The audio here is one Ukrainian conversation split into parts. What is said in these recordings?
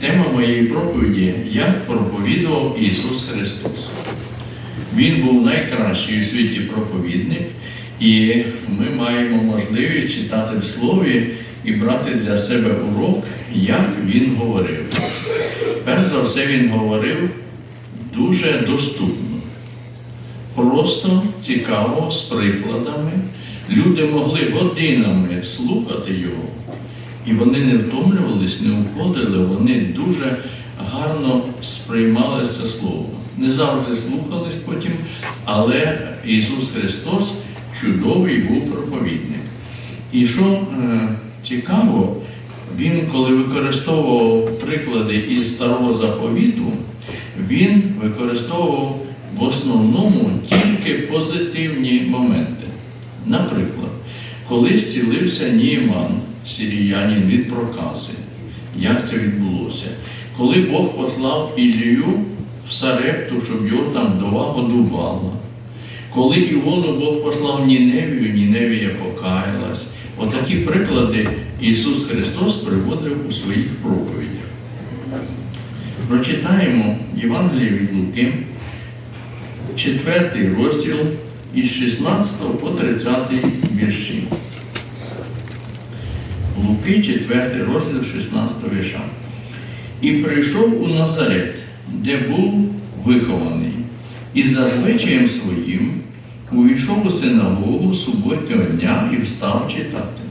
Тема моєї проповіді як проповідував Ісус Христос. Він був найкращий у світі проповідник, і ми маємо можливість читати в Слові і брати для себе урок, як він говорив. Перш за все, він говорив дуже доступно, просто цікаво, з прикладами. Люди могли годинами слухати його, і вони не втомлювались, не уходили, вони дуже гарно сприймали це слово. Не завжди слухались потім, але Ісус Христос чудовий був проповідник. І що е, цікаво, він, коли використовував приклади із старого заповіту, він використовував в основному тільки позитивні моменти. Наприклад, коли зцілився Німан, сіріянин від прокази, як це відбулося? Коли Бог послав Ілію в Сарепту, щоб його там вдова годувала. Коли Іону Бог послав Ніневію, Ніневія покаялась. Отакі приклади Ісус Христос приводив у своїх проповідях. Прочитаємо Євангеліє від Луки, 4 розділ із 16 по 30 вірші. Луки, 4 розділ 16 вірша. І прийшов у Назарет, де був вихований, і за звичаєм своїм увійшов у синагогу суботнього дня і встав читати.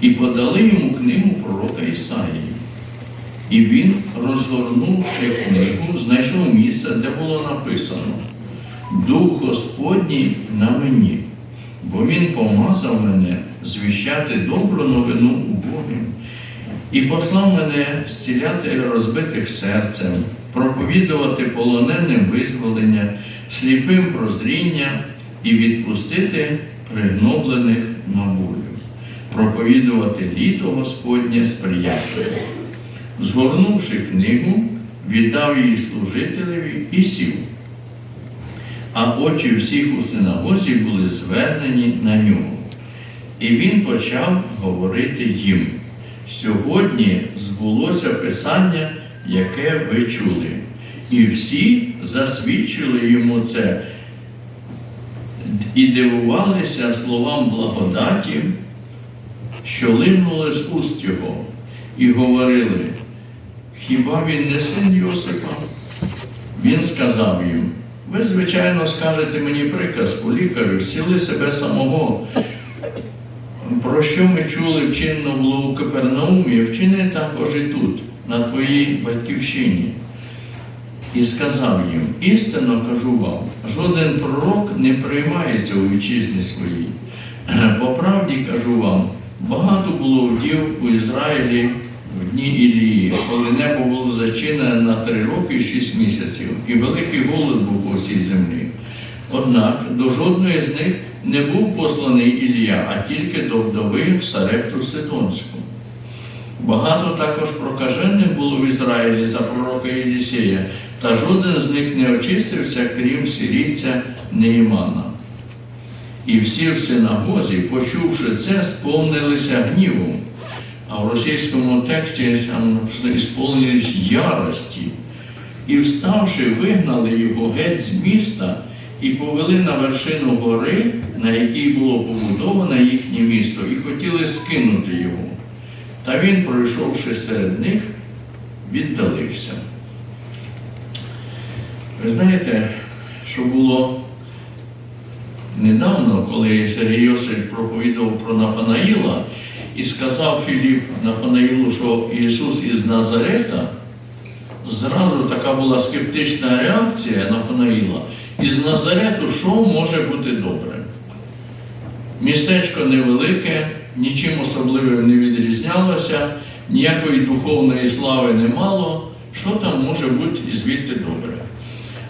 І подали йому книгу пророка Ісаїї. І він, розгорнувши книгу, знайшов місце, де було написано Дух Господній на мені, бо Він помазав мене звіщати добру новину убогим і послав мене зціляти розбитих серцем, проповідувати полоненим визволення, сліпим прозріння і відпустити пригноблених на волю, проповідувати літо Господнє сприятливе. Згорнувши книгу, віддав її служителеві і сів. А очі всіх у синагозі були звернені на нього. І він почав говорити їм. Сьогодні збулося Писання, яке ви чули. І всі засвідчили йому це і дивувалися словам благодаті, що линули з уст його, і говорили, хіба він не син Йосипа? Він сказав їм, ви, звичайно, скажете мені приказку, лікарю, зціли себе самого. Про що ми чули вчинно було у Капернаумі, вчини також і тут, на твоїй батьківщині. І сказав їм: істинно кажу вам, жоден пророк не приймається у вітчизні своїй. По правді кажу вам, багато було вдів у Ізраїлі в дні Ілії, коли небо було зачинене на три роки і шість місяців, і великий голод був по всій землі. Однак до жодної з них не був посланий Ілія, а тільки до вдови в Сарепту Сидонську. Багато також прокажених було в Ізраїлі за пророка Єлісея, та жоден з них не очистився, крім сирійця Неїмана. І всі в синагозі, почувши це, сповнилися гнівом. А в російському тексті «сповнились ярості. І, вставши, вигнали його геть з міста і повели на вершину гори, на якій було побудоване їхнє місто, і хотіли скинути його. Та він, пройшовши серед них, віддалився. Ви знаєте, що було недавно, коли Сергій Йосип проповідав про Нафанаїла і сказав Філіп Нафанаїлу, що Ісус із Назарета, зразу така була скептична реакція Нафанаїла. Із Назарету що може бути добре? Містечко невелике, нічим особливим не відрізнялося, ніякої духовної слави не мало. Що там може бути і звідти добре?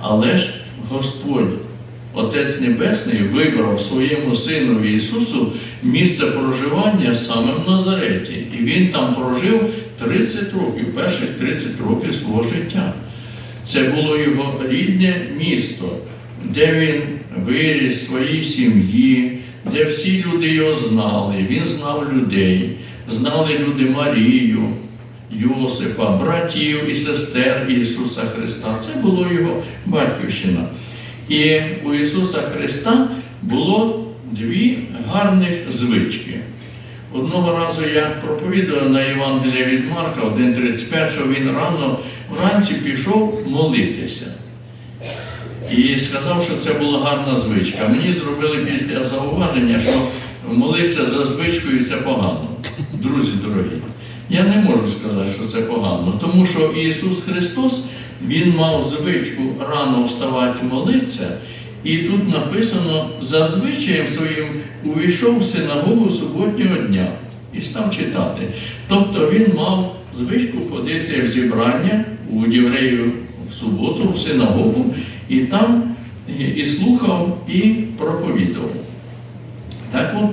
Але ж Господь, Отець Небесний, вибрав своєму Синові Ісусу місце проживання саме в Назареті. І Він там прожив 30 років, перших 30 років свого життя. Це було його рідне місто, де він виріс своїй сім'ї, де всі люди його знали, він знав людей, знали люди Марію, Йосипа, братів і сестер Ісуса Христа. Це було його батьківщина. І у Ісуса Христа було дві гарних звички. Одного разу я проповідував на Євангелія від Марка 1.35, що він рано вранці пішов молитися. І сказав, що це була гарна звичка. Мені зробили після зауваження, що молитися за звичкою це погано. Друзі дорогі, я не можу сказати, що це погано, тому що Ісус Христос Він мав звичку рано вставати молитися, і тут написано за звичаєм своїм увійшов в синагогу суботнього дня і став читати. Тобто він мав звичку ходити в зібрання у євреїв в суботу, в синагогу, і там і слухав, і проповідував. Так от,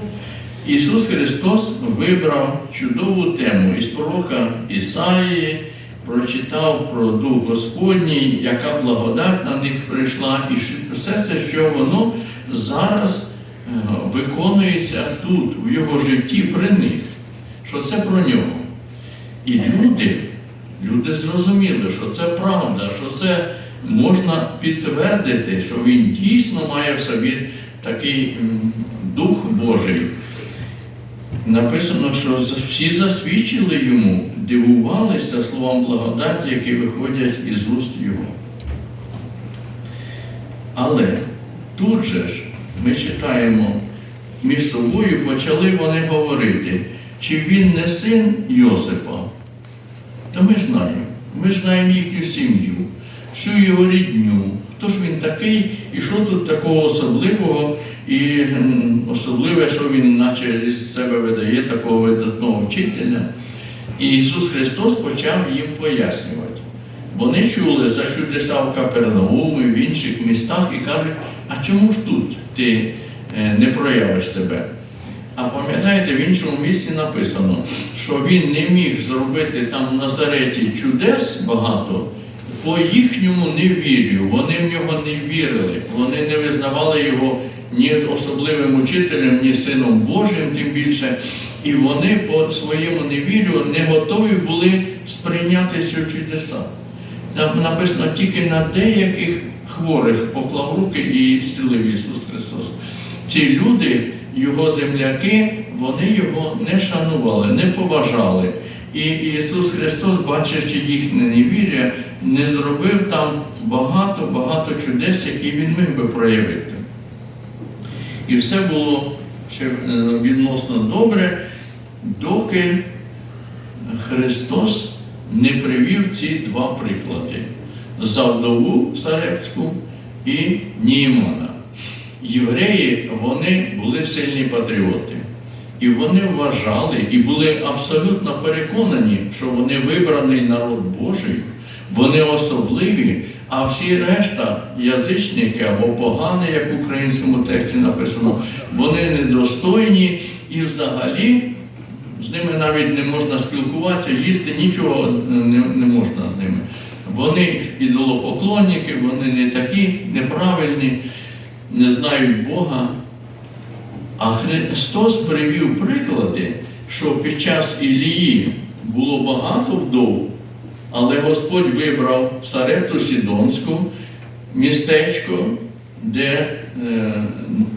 Ісус Христос вибрав чудову тему із пророка Ісаїї, прочитав про Дух Господній, яка благодать на них прийшла, і все це, що воно зараз е, виконується тут, в його житті при них, що це про нього. І люди, люди зрозуміли, що це правда, що це можна підтвердити, що він дійсно має в собі такий Дух Божий. Написано, що всі засвідчили йому, дивувалися словам благодаті, які виходять із уст його. Але тут же ж ми читаємо, між собою почали вони говорити, чи він не син Йосипа. Та ми знаємо, ми знаємо їхню сім'ю, всю його рідню, хто ж він такий, і що тут такого особливого, і особливе, що він наче з себе видає такого видатного вчителя. І Ісус Христос почав їм пояснювати. Вони чули за чудеса в Капернаумі, в інших містах і кажуть, а чому ж тут ти е, не проявиш себе? А пам'ятаєте, в іншому місці написано, що він не міг зробити там в Назареті чудес багато по їхньому невір'ю. Вони в нього не вірили, вони не визнавали його ні особливим учителем, ні сином Божим, тим більше. І вони по своєму невір'ю не готові були сприйняти ці чудеса. Там написано тільки на деяких хворих поклав руки і зцілив Ісус Христос. Ці люди, його земляки, вони його не шанували, не поважали. І Ісус Христос, бачачи їхнє невір'я, не зробив там багато-багато чудес, які Він міг би проявити. І все було ще е, відносно добре, доки Христос не привів ці два приклади за вдову Сарепську і Німана. Євреї вони були сильні патріоти. І вони вважали і були абсолютно переконані, що вони вибраний народ Божий, вони особливі, а всі решта язичники або погані, як в українському тексті написано, вони недостойні і взагалі з ними навіть не можна спілкуватися, їсти нічого не, не можна з ними. Вони ідолопоклонники, вони не такі неправильні, не знають Бога. А Христос привів приклади, що під час Ілії було багато вдов, але Господь вибрав Сарепту Сідонську, містечко, де е,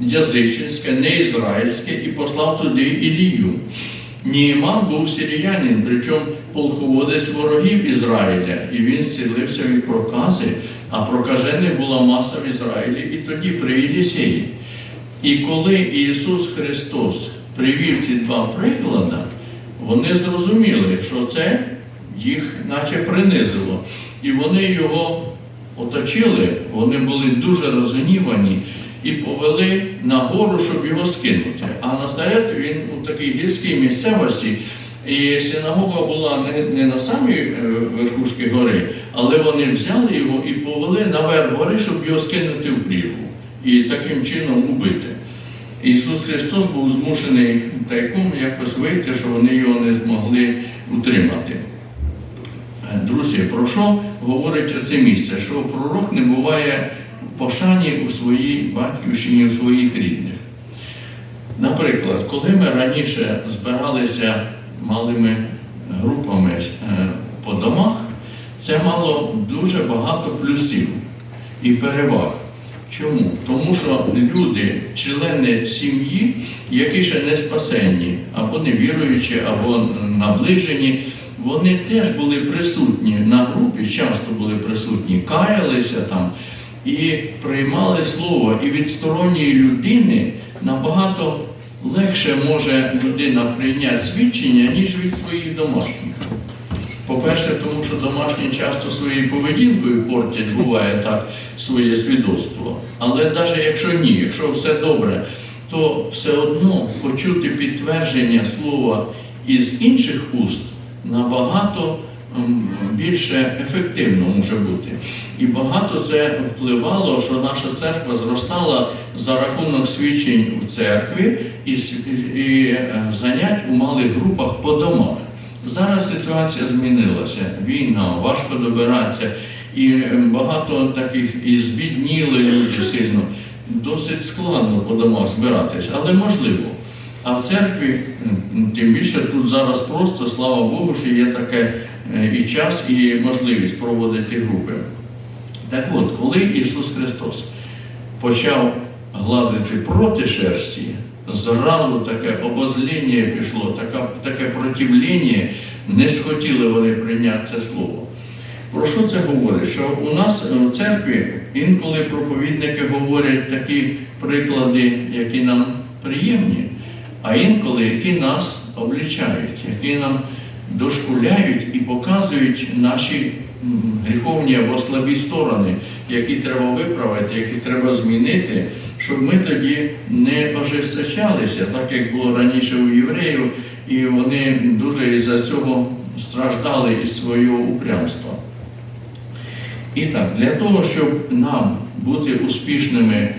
язичницьке, не ізраїльське, і послав туди Ілію. Німан був сиріянин, причому полководець ворогів Ізраїля, і він зцілився від прокази, а прокажених була маса в Ізраїлі, і тоді приїде сіє. І коли Ісус Христос привів ці два приклади, вони зрозуміли, що це їх наче принизило. І вони його оточили, вони були дуже розгнівані і повели на гору, щоб його скинути. А Назарет він у такій гірській місцевості. І синагога була не, не на самій е, верхушці гори, але вони взяли його і повели наверх гори, щоб його скинути в прірву і таким чином убити. Ісус Христос був змушений тайком якось вийти, що вони його не змогли утримати. Друзі, про що говорить оце місце? Що пророк не буває в пошані у своїй батьківщині, у своїх рідних. Наприклад, коли ми раніше збиралися малими групами е, по домах, це мало дуже багато плюсів і переваг. Чому? Тому що люди, члени сім'ї, які ще не спасенні, або невіруючі, або наближені, вони теж були присутні на групі, часто були присутні, каялися там і приймали слово. І від сторонньої людини набагато легше може людина прийняти свідчення, ніж від своїх домашніх. По-перше, тому що домашні часто своєю поведінкою портять, буває так, своє свідоцтво. Але навіть якщо ні, якщо все добре, то все одно почути підтвердження слова із інших уст набагато більше ефективно може бути. І багато це впливало, що наша церква зростала за рахунок свідчень в церкві і е, занять у малих групах по домах. Зараз ситуація змінилася. Війна, важко добиратися, і ем, багато таких і збідніли люди сильно. Досить складно по домах збиратися, але можливо. А в церкві, тим більше тут зараз просто, слава Богу, що є таке е, і час, і можливість проводити групи. Так от, коли Ісус Христос почав гладити проти шерсті, зразу таке обозління пішло, таке, таке противлення, не схотіли вони прийняти це слово. Про що це говорить? Що у нас в церкві інколи проповідники говорять такі приклади, які нам приємні, а інколи які нас облічають, які нам дошкуляють і показують наші гріховні або слабі сторони, які треба виправити, які треба змінити, щоб ми тоді не ожесточалися, так як було раніше у євреїв, і вони дуже із-за цього страждали із свого упрямства. І так, для того, щоб нам бути успішними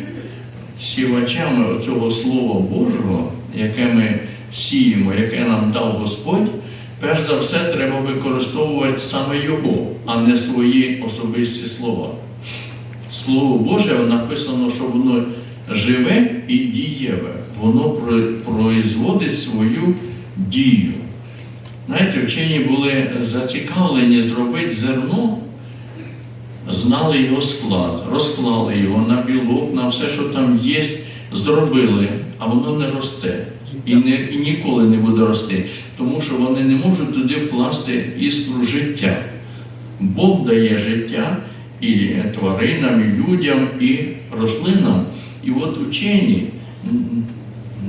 сівачами цього Слова Божого, яке ми сіємо, яке нам дав Господь, перш за все треба використовувати саме Його, а не свої особисті слова. Слово Боже написано, що воно живе і дієве, воно про- производить свою дію. Знаєте, вчені були зацікавлені зробити зерно, знали його склад, розклали його на білок, на все, що там є, зробили, а воно не росте. І, не, і ніколи не буде рости, тому що вони не можуть туди вкласти іскру життя. Бог дає життя і тваринам, і людям, і рослинам. І от учені,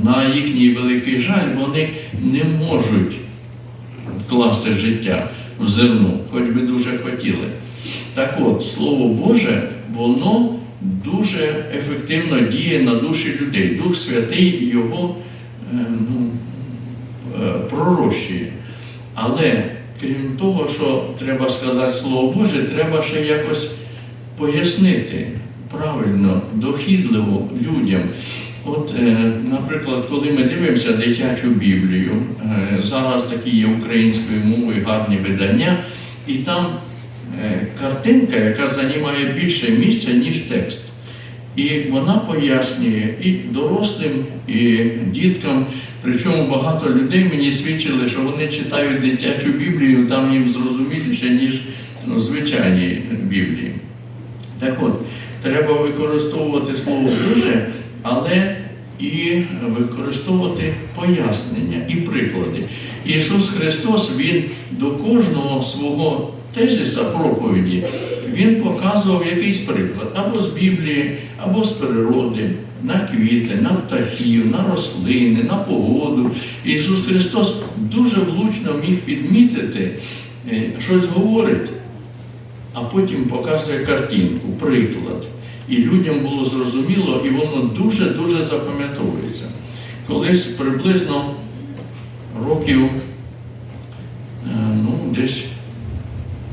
на їхній великий жаль, вони не можуть вкласти життя в зерно, хоч би дуже хотіли. Так от, Слово Боже, воно дуже ефективно діє на душі людей. Дух Святий його е, ну, е, пророщує. Але крім того, що треба сказати Слово Боже, треба ще якось пояснити правильно, дохідливо людям. От, е, наприклад, коли ми дивимося дитячу Біблію, е, зараз такі є українською мовою гарні видання, і там е, картинка, яка займає більше місця, ніж текст. І вона пояснює і дорослим, і діткам. Причому багато людей мені свідчили, що вони читають дитячу Біблію, там їм зрозуміліше, ніж ну, звичайні Біблії. Так от, треба використовувати Слово Боже, але і використовувати пояснення і приклади. Ісус Христос, Він до кожного свого тезиса проповіді, Він показував якийсь приклад або з Біблії, або з природи, на квіти, на птахів, на рослини, на погоду. Ісус Христос дуже влучно міг підмітити, е, щось говорить, а потім показує картинку, приклад. І людям було зрозуміло, і воно дуже-дуже запам'ятовується. Колись приблизно років е, ну, десь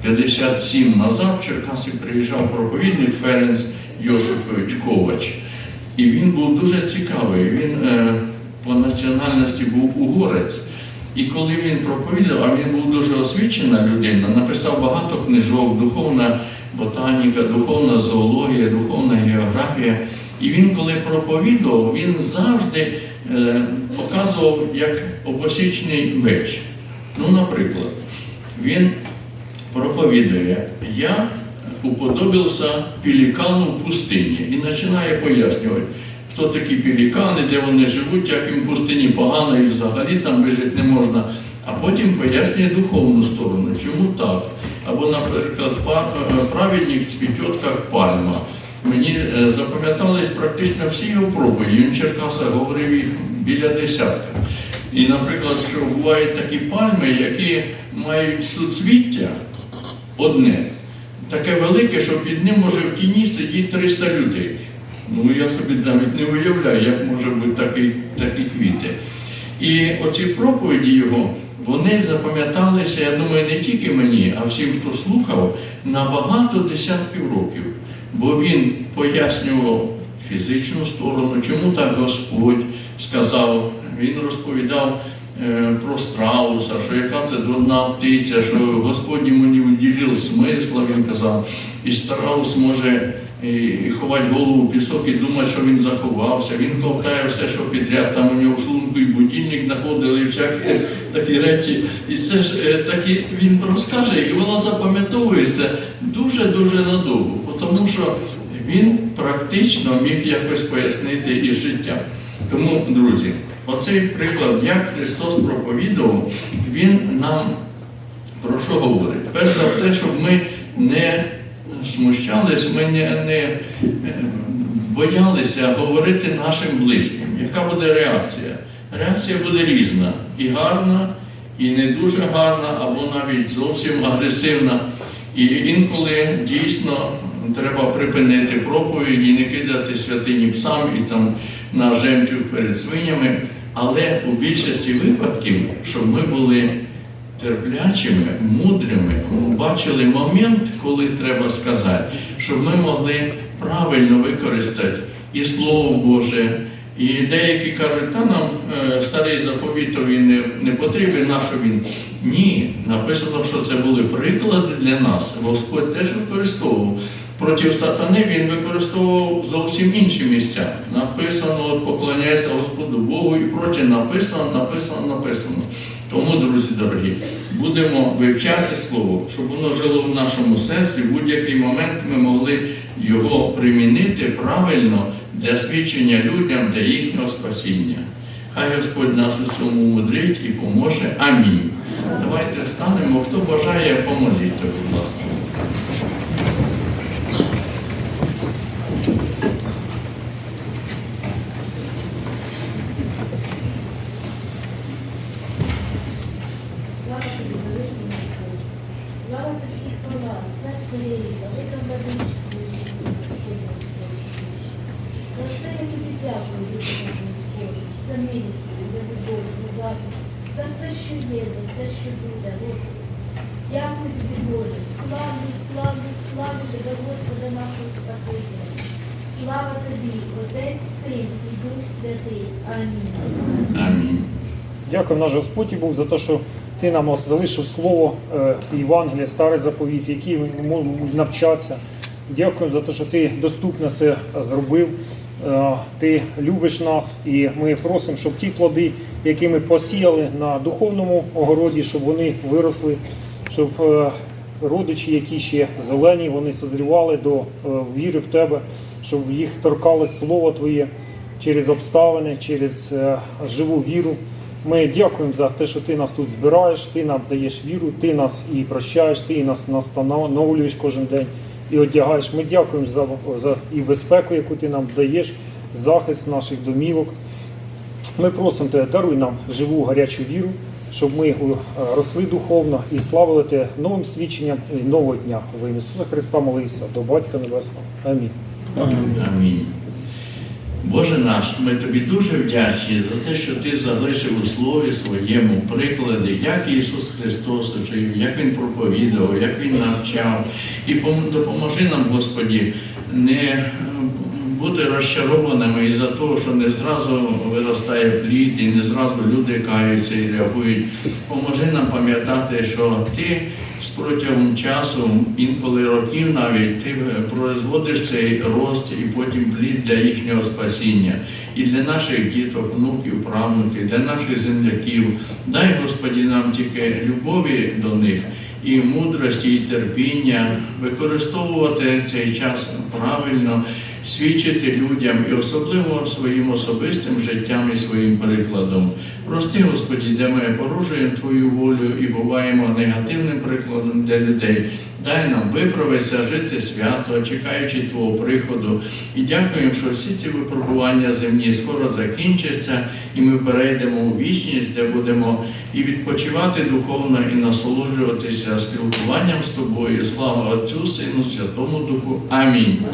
57 назад в Черкаси приїжджав проповідник Ференц Йосифович Ковач. І він був дуже цікавий. Він е, по національності був угорець. І коли він проповідав, а він був дуже освічена людина, написав багато книжок, духовна ботаніка, духовна зоологія, духовна географія. І він, коли проповідував, він завжди е, показував як обосічний меч. Ну, наприклад, він проповідує, я уподобився пелікану в пустині і починає пояснювати, хто такі пелікани, де вони живуть, як їм в пустині погано і взагалі там вижити не можна. А потім пояснює духовну сторону, чому так. Або, наприклад, е, праведник цвітет, як пальма. Мені е, запам'ятались практично всі його проповіді. Він в Черкасах говорив їх біля десятка. І, наприклад, що бувають такі пальми, які мають суцвіття одне, таке велике, що під ним може в тіні сидіти 300 людей. Ну я собі навіть не уявляю, як може бути такий, такі квіти. І оці проповіді його, вони запам'яталися, я думаю, не тільки мені, а всім, хто слухав, на багато десятків років. Бо він пояснював фізичну сторону, чому так Господь сказав. Він розповідав про страуса, що яка це дурна птиця, що Господь йому не уділив смисла, він казав. І страус може і ховати голову в пісок і думати, що він заховався. Він ковтає все, що підряд, там у нього в шлунку і будильник знаходили, і всякі такі речі. І це ж е, такі він розкаже, і воно запам'ятовується дуже-дуже надовго, тому що він практично міг якось пояснити і життя. Тому, друзі, оцей приклад, як Христос проповідував, він нам про що говорить? Перш за те, щоб ми не смущались, ми не, не е, боялися говорити нашим ближнім. Яка буде реакція? Реакція буде різна. І гарна, і не дуже гарна, або навіть зовсім агресивна. І інколи дійсно треба припинити проповідь і не кидати святині псам і там на жемчуг перед свинями. Але у більшості випадків, щоб ми були терплячими, мудрими, бачили момент, коли треба сказати, щоб ми могли правильно використати і Слово Боже. І деякі кажуть, та нам е, старий заповіт то він не, не потрібен, на він. Ні, написано, що це були приклади для нас. Господь теж використовував. Проти сатани він використовував зовсім інші місця. Написано, поклоняйся Господу Богу, і проти написано, написано, написано. Тому, друзі дорогі, будемо вивчати Слово, щоб воно жило в нашому серці. В будь-який момент ми могли його примінити правильно для свідчення людям для їхнього спасіння. Хай Господь нас у цьому мудрить і поможе. Амінь. Давайте встанемо. Хто бажає помоліться, будь ласка. Слава тобі, великий Боже. Слава тобі, і хвала, цар царів, велика владичка, Все тобі дякую, за милість за любов, за захист, за все, що є, за все, що буде, Господи. Дякую тобі, Боже, славлю, славлю, славлю тебе, Господи, нашого Спасителя. Слава тобі, Отець, Син і Дух Святий. Амінь. Амінь. Дякую, наш Господь і Бог, за те, що ти нам залишив слово е, Євангелія, старий заповіт, який ми можемо навчатися. Дякую за те, що ти доступно це зробив. Е, Ти любиш нас, і ми просимо, щоб ті плоди, які ми посіяли на духовному огороді, щоб вони виросли, щоб е, родичі, які ще зелені, вони созрівали до е, віри в тебе, щоб їх торкалось слово Твоє через обставини, через живу віру. Ми дякуємо за те, що ти нас тут збираєш, ти нам даєш віру, ти нас і прощаєш, ти нас настановлюєш кожен день і одягаєш. Ми дякуємо за, за і безпеку, яку ти нам даєш, захист наших домівок. Ми просимо тебе, даруй нам живу гарячу віру, щоб ми е, росли духовно і славили тебе новим свідченням і нового дня. Ім'я Ісуса Христа молися до Батька Небесного. Амінь. Амінь. Боже наш, ми тобі дуже вдячні за те, що ти залишив у слові своєму приклади, як Ісус Христос учив, як Він проповідував, як Він навчав. І допоможи нам, Господі, не е, бути розчарованими із-за того, що не зразу виростає плід, і не зразу люди каються і реагують. Поможи нам пам'ятати, що ти протягом часу, інколи років навіть, ти е, производиш цей рост і потім плід для їхнього спасіння. І для наших діток, внуків, правнуків, для наших земляків. Дай, Господі, нам тільки любові до них і мудрості, і терпіння, використовувати цей час правильно, свідчити людям і особливо своїм особистим життям і своїм прикладом. Прости, Господі, де ми порушуємо Твою волю і буваємо негативним прикладом для людей. Дай нам виправитися, жити свято, чекаючи Твого приходу. І дякуємо, що всі ці випробування земні скоро закінчаться, і ми перейдемо у вічність, де будемо і відпочивати духовно, і насолоджуватися спілкуванням з тобою. Слава Отцю, Сину, Святому Духу. Амінь.